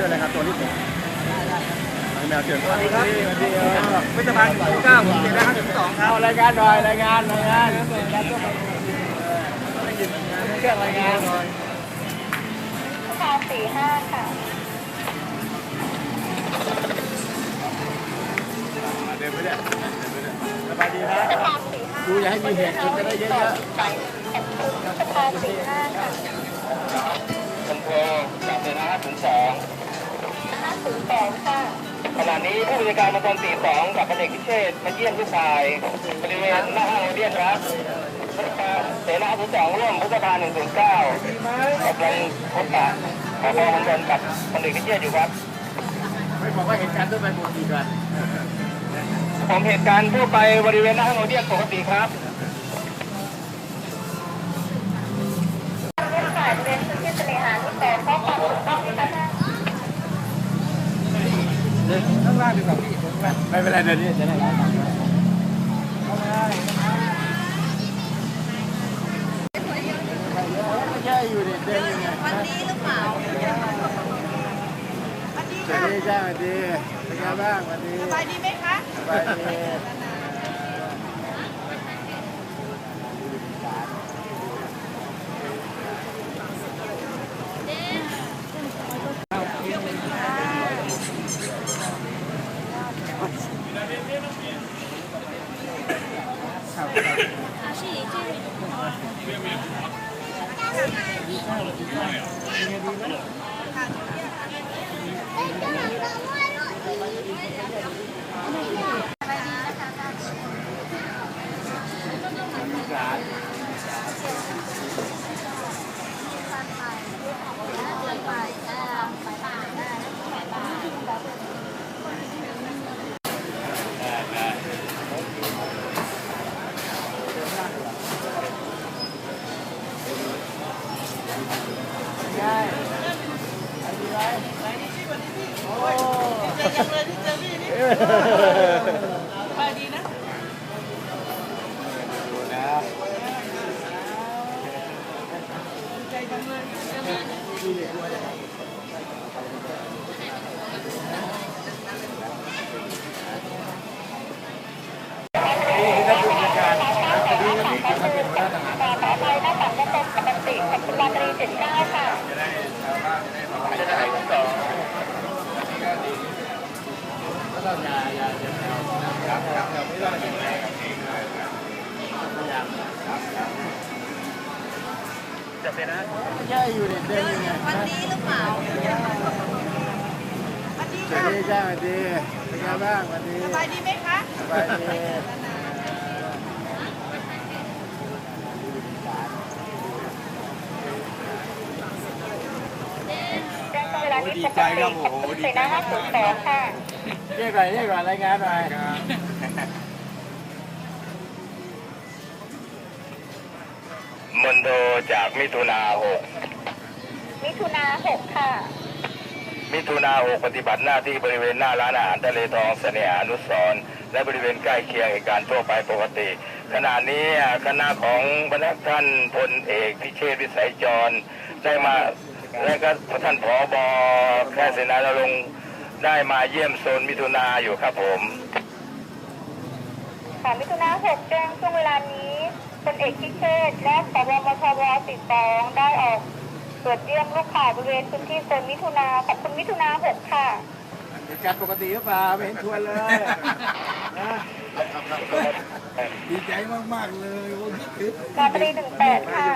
ด้วยนะครับตัวที่ผมแมวเชิญสวัสดีครับวิทยาพันธ์เก้าผมเจ็ดห้าสิบสองครับเอารายงานหน่อยรายงานรายงานรายงานเครื่องรายงานหน่อยสามสี่ห้าค่ะเดินไปเนี่ยสบายดีนะสามสี่ห้าดูอย่าให้มีเหตุจะได้เยอะสายแขนคุณสภาสี่ห้าค่ะลำโพงจากเดินห้าถึงสอง ค่ะ ขณะนี้ผู้บริการมณฑลสี่สองกับพันเอกพิเชษมาเยี่ยมลูกชายบริเวณหน้าห้างโอเดียนครับเสนาศูนย์สองร่วมพุทธภาหนึ่งศูนย์เก้ากำลังพบปะขอพอมณฑลกับพันเอกพิเชษอยู่ครับไม่บอกว่าเหตุการณ์ต้องไปหมดกี่กันผมเหตุการณ์ทั่วไปบริเวณหน้าห้างโอเดียนปกติครับ เรียกสายบริเวณพื้นที่ทะเลหาดที่แปดข้อความถูกต้องไหมคะ ข้างล่างดีกว่าพี่ข้างล่าง ไม่ เป็นไรเดี๋ยวนี้จะได้ไม่ใช่อยู่เด็ดเดินอยู่ไงวันนี้หรือเปล่าสวัสดีจ้าสวัสดีเป็นไงบ้างสวัสดีสบายดีไหมคะสบายดี Yeah. จะเป็นนะไม่อยู่เด็ดเดินอยู่ไงวันนี้หรือเปล่าวันนี้สวัสดีจ้าสวัสดีเป็นไงบ้างวัสดีสบายดีไหมคะสบายดีแจ้งเวลาที่ปกติขอบคุณเสนาห้าศูนย์สองค่ะเรียกหน่อยเรียกหน่อยรายงานหน่อย มณฑลจากมิถุนาหกมิถุนาหกค่ะ มิถุนาหกปฏิบัติหน้าที่บริเวณหน้าร้านอาหารทะเลทองเสน่หานุสรณ์และบริเวณใกล้เคียงเหตุการณ์ทั่วไปปกติ ขณะนี้อ่าคณะของพนักท่านพลเอกพิเชษฐ์วิสัยจรได้มาและก็ท่านผอบอแค่เสนาลงค์ได้มาเยี่ยมโซนมิถุนาอยู่ครับผมค่ะมิถุนาหกแจ้งช่วงเวลานี้ พลเอกพิเชษฐ์และสวมทบติดสองได้ออกตรวจเยี่ยมลูกข่ายบริเวณพื้นที่โซนมิถุนาขอบคุณมิถุนาหกค่ะเหตุการณ์ปกติหรือเปล่าไม่เห็นชวนเลยนะดีใจมากๆเลยโอ้ยคิดถึงราตรีหนึ่งแปดค่ะ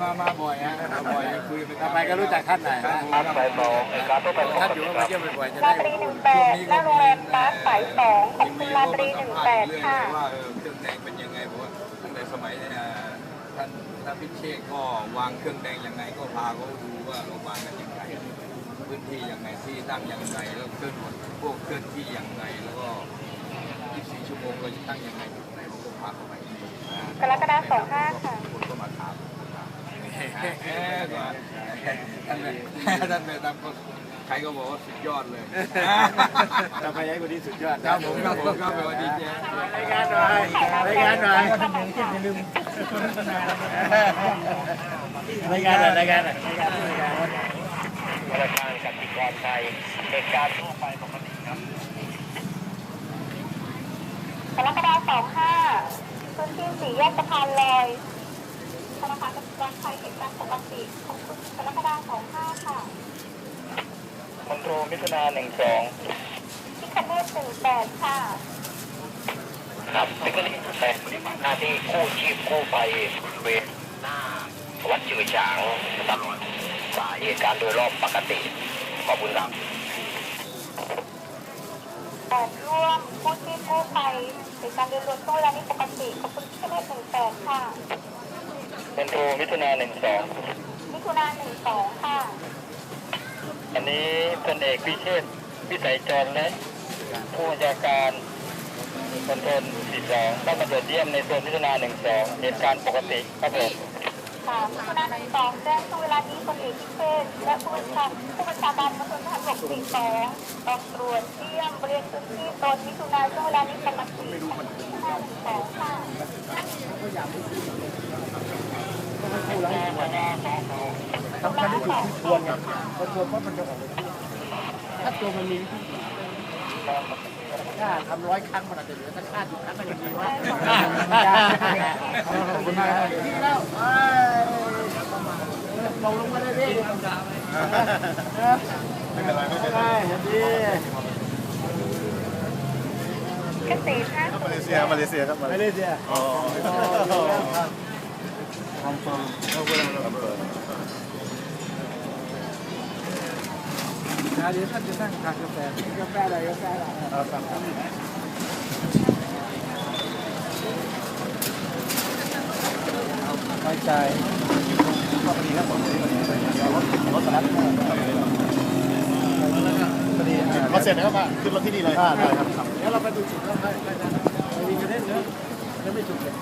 มามาบ่อยฮะมาบ่อยคุยไปทำไมก็รู้จักท่านหน่อยนะครับไปมองเหตุการณ์ทั่วไปปท่านกอยู่ติคมารับเยี่ยมบ่อยๆจะราได้ตรีหนึ่งแปดหน้าโรงแรมบาสสายสองขอบคุณราตรีหนึ่งแปดค่ะว่าเออเครื่องแดงเป็นยังไงเพราะว่าตั้ง แต่สมัยเนี่ยท่านท่านพิเชษก็วางเครื่องแดงยังไงก็พาเขาดูว่าเราวางกันยังไงพื้นที่ยังไงที่ตั้งยังไงแล้วเคลื่อนพวกเคลื่อนที่ยังไงแล้วก็ 24 ชั่วโมงเราจะตั้งยังไงในเราก็พาเข้าไปกรกฎาคมสองห้าค่ะคนก็มาถามแหมก่อน ท่านเลยท่านเลยทำก็ใครก็บอกว่าสุดยอดเลยเราไปให้คนนี้สุดยอดครับผมครับผมครับสวัสดีเจ้รายงานหน่อยรายงานหน่อยรายงานหน่อยรายงานหน่อยรายงานหน่อยธนาคารกสิกรไทยเหตุการณ์ทั่วไปปกติครับกรกฎาคม25พื้นที่สี่แยกสะพานลอยธนาคารกสิกรไทยเหตุการณ์ปกติขอบคุณ กรกฎาคม25ค่ะคอนโทรลมิถุนาหนึ่งสองที่คันเนต18ค่ะ ครับเป็นกรณีแต่หน้าที่กู้ชีพกู้ภัยเวรหน้าวัดจือฉางตลอดสายเหตุการณ์โดยรอบปกติ ขอบคุณครับแปดร่วมผู้ชีพกู้ภัยเหตุการณ์โดยรวมช่วงเวลานี้ปกติ ขอบคุณที่คันเนต18ค่ะคอนโทรลมิ ถุนาหนึ่งสองมิถุนา12ค่ะ อันนี้พลเอกพิเชษฐ์วิสัยจรและผู้บัญชาการคอนโทรลสี่สองต้องมาตรวจเยี่ยมในโซนมิถุนาหนึ่งสองเหตุการณ์ปกติครับผมค่ะมิถุนา12แจ้งช่วงเวลานี้พลเอกพิเชษฐ์และผู้บัญชาผู้บัญชาการมณฑลทหารบก42ต้องตรวจเยี่ยมบริเวณพื้นที่โซนมิถุนาช่วงเวลานี้ปกติมิถุนา12ค่ะทำการ ที่ถูกที่ควรไงคนควรเพราะมันจะออกถ้าตัวมันมีถ้าทำร้อยครั้งมันอาจจะเหลือสักห้าสิบครั้งก็ยังดีวะขอบคุณมากดีแล้วลงลงมาเลยพี่ไม่เป็นไรไม่เป็นไรดีเกษตรนะมาเลเซียมาเลเซียครับม่ได้เสียอ๋อทำฟังขอบคุณครับ นะเดี๋ยวท่านจะนั่งทานกาแฟกาแฟอะไรกาแฟอะไรครับครับไว้ใจก็พอดีครับผมรถรถสลัดพอดีรถเสร็จแล้วครับขึ้นรถที่นี่เลยอ่าได้ครับเดี๋ยวเราไปดูจุดแล้วไปไปนะไปดีกันได้เนอะยังไม่จุดเลย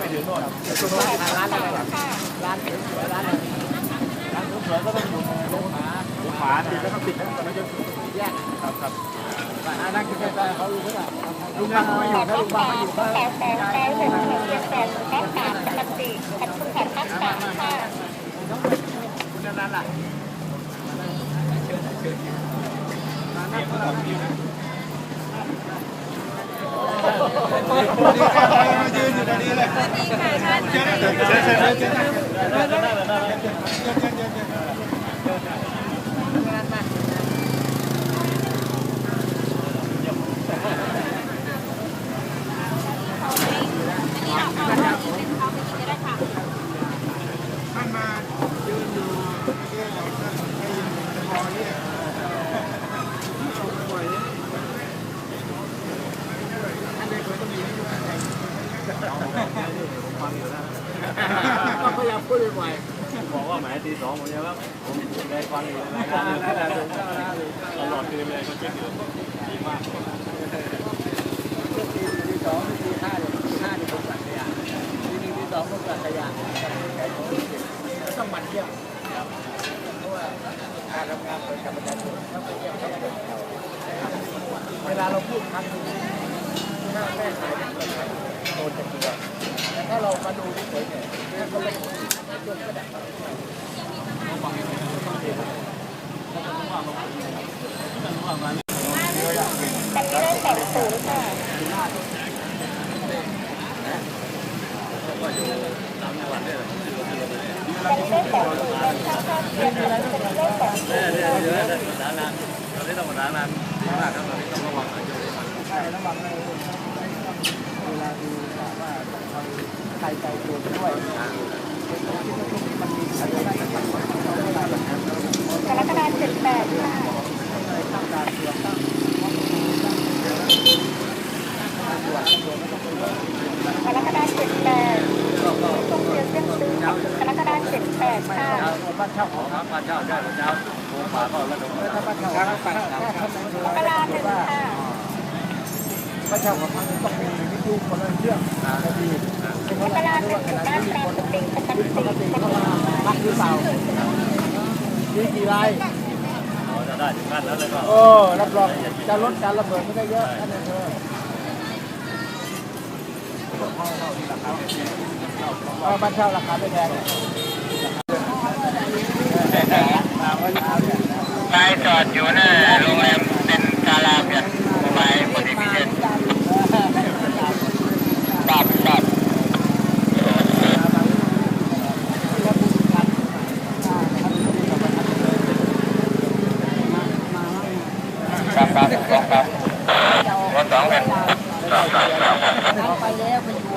ไม่ถึงโน่นจุดร้านอะไรร้านเสริมสวยร้านอะไรร้านเสริมสวยก็ต้องอยู่ในโรงหาราติดแล้วก็ติดแล้วไม่ใช่แยกครับครับนั่งกินกาแฟเขารู้ก็ได้ลุงบ้างไม่อยู่ถ้าลุงบ้างไม่อยู่ขก็อขอขอหกหนึ่งเจ็ดแปดข้อสามปกติขอบคุณค่ะข้อสามค่ะคุณนันล่ะยืนอยู่ตรงนี้เลยก็พยายามพูดบ่อยๆ บอกว่าหมายตีสองผมยังว่าผมได้ฟังอยู่ในรายการนั่นแหละตลอดคืนเลยก็เช็คอยู่ดีมากตีตีสองตีห้าเนี่ยตีห้าเนี่ยผมกลัดขยะตีหนึ่งตีสองผมกลัดขยะต้องมันเยี่ยมเพราะว่าการทำงานเป็นกับประชาชนต้องไปเยี่ยมต้องไปเวลาเราพูดครั้งนึงหน้า แม่ขายเนี่ยโดนจะเกลือแต่ถ้าเรามาดูเฉยเนี่ยแม่ก็ไม่ช่วยก็ได้มันไม่ได้แต่งสูงค่ะมันไม่ได้แต่งสูงมันข้างข้างเทียนมันไม่ได้แต่งสูงเดี๋ยว เวสถานะตอนนี้ต้องสถานะดีมากครับตอนนี้ต้องระวังหน่อยใช่ระวังเลยเวลาดูว่าเราใครใจตัวด้วยเป็นตรงที่ตรงนี้มันมีอะไรได้กันบ้างเราไม่ได้แบบนั้นกรกฎาคมเจ็ดแปดค่ะตั้งการเตรียมตั้งตัวตัวไม่ต้องไปกรกฎาคมเจ็ดแปดช่วงเดือนเส้นซื้อกรกฎาคมเจ็ดแปดค่ะบ้านเช่าของบ้านเช่าได้บ้านเช่าโรงป่าก็ระดมถ้าบ้านเช่าถ้าบ้านเช่าถ้าทำในมกราหนึ่งค่ะบ้า นเช่าของมันต้องมีวิทยุคนละเครื่องนาทีมกราหนึ่งอยู่บ้านตามสติปกติปกติพักหรือเปล่ามีกี่รายจะได้ถึงขั้นแล้วเลยก็โอ้รับรองจะลดการระเบิดไม่ได้เยอะนั่นเองเธอบ้านเช่าราคาไม่แพงไลน์จอดอยู่หน้าโรงแรมเป็นกาลาเพียนไปพอดีพิเศษตับตับครับครับครับครับรถสองเป็นครับครับครับ ไปแล้วไปอยู่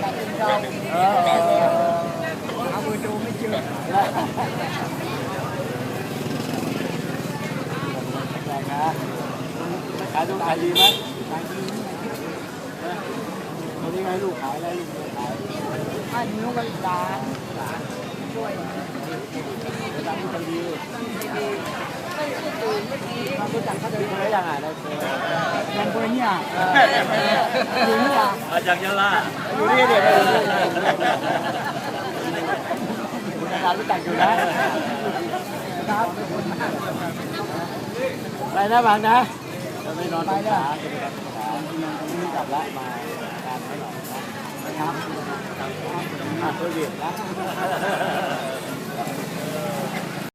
แต่เราเออเอามือดูไม่เจอแรงนะ ขายต้องขายดีไหมขายดีตอนนี้ไงลูกขายอะไรลูกขายให้นิ้วกันหลานหลานช่วยหลานคนดีไม่ตื่นไม่ดีมารู้จักเขาจะเป็นยังไงได้เจอยังคนเนี่ยอยู่นี่อะมาจากยะลาอยู่นี่เดี๋ยวคุณอาจารย์รู้จักอยู่นะครับไปนะบางนะ จะไม่นอนตรงขาจะไปนอนตรงขาที่กลับละมาการให้หน่อยนะครับอะตัวเดียวนะ